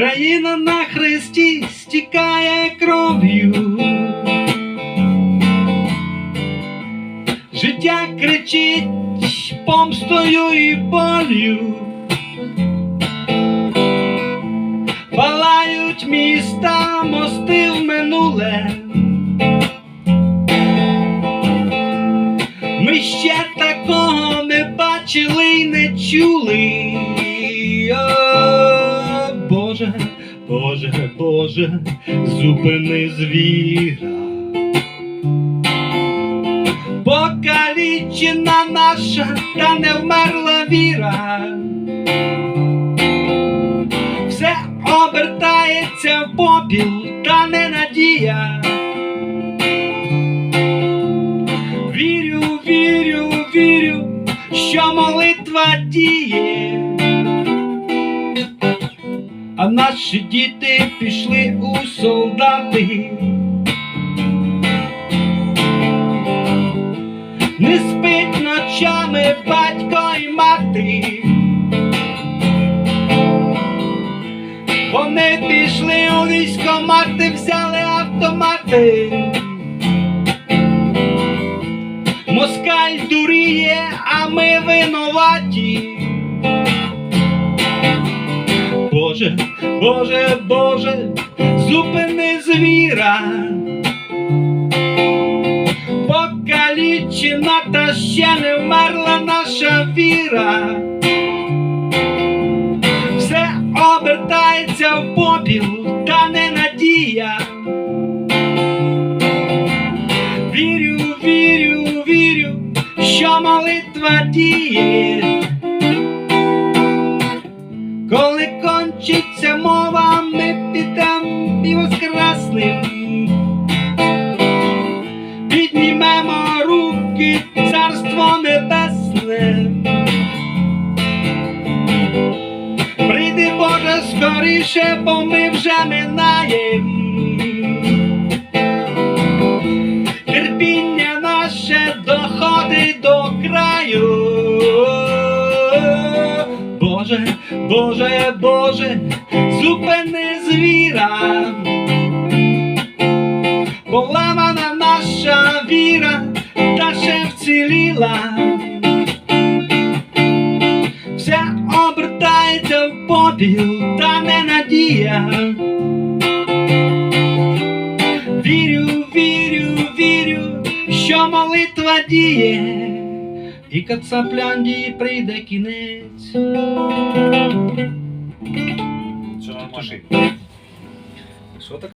Країна на хресті стікає кров'ю. Життя кричить помстою і болю. Палають міста, мости в минуле. Ми ще такого не бачили й не чули. Боже, Боже, зупини звіра. Покалічена наша та не вмерла віра. Все обертається в попіл, та не надія. Вірю, вірю, вірю, що молитва діє. Наші діти пішли у солдати. Не спить ночами батько і мати. Вони пішли у військомати, взяли автомати. Москаль дуріє, а ми винуваті. Боже, Боже, Боже, зупини звіра. Покалічена та ще не вмерла наша віра. Все обертається в попіл, та не надія. Вірю, вірю, вірю, що молитва діє. Коли кончиться воскреснем. Піднімемо руки, царство небесне. Прийди, Боже, скоріше, бо ми вже минаєм. Терпіння наше доходить до краю. Боже, Боже, Боже, зупини звіра. Вціліла. Все обертається в попіл, та не надія. Вірю, вірю, вірю, що молитва діє, і кацапляндії прийде кінець. Що так?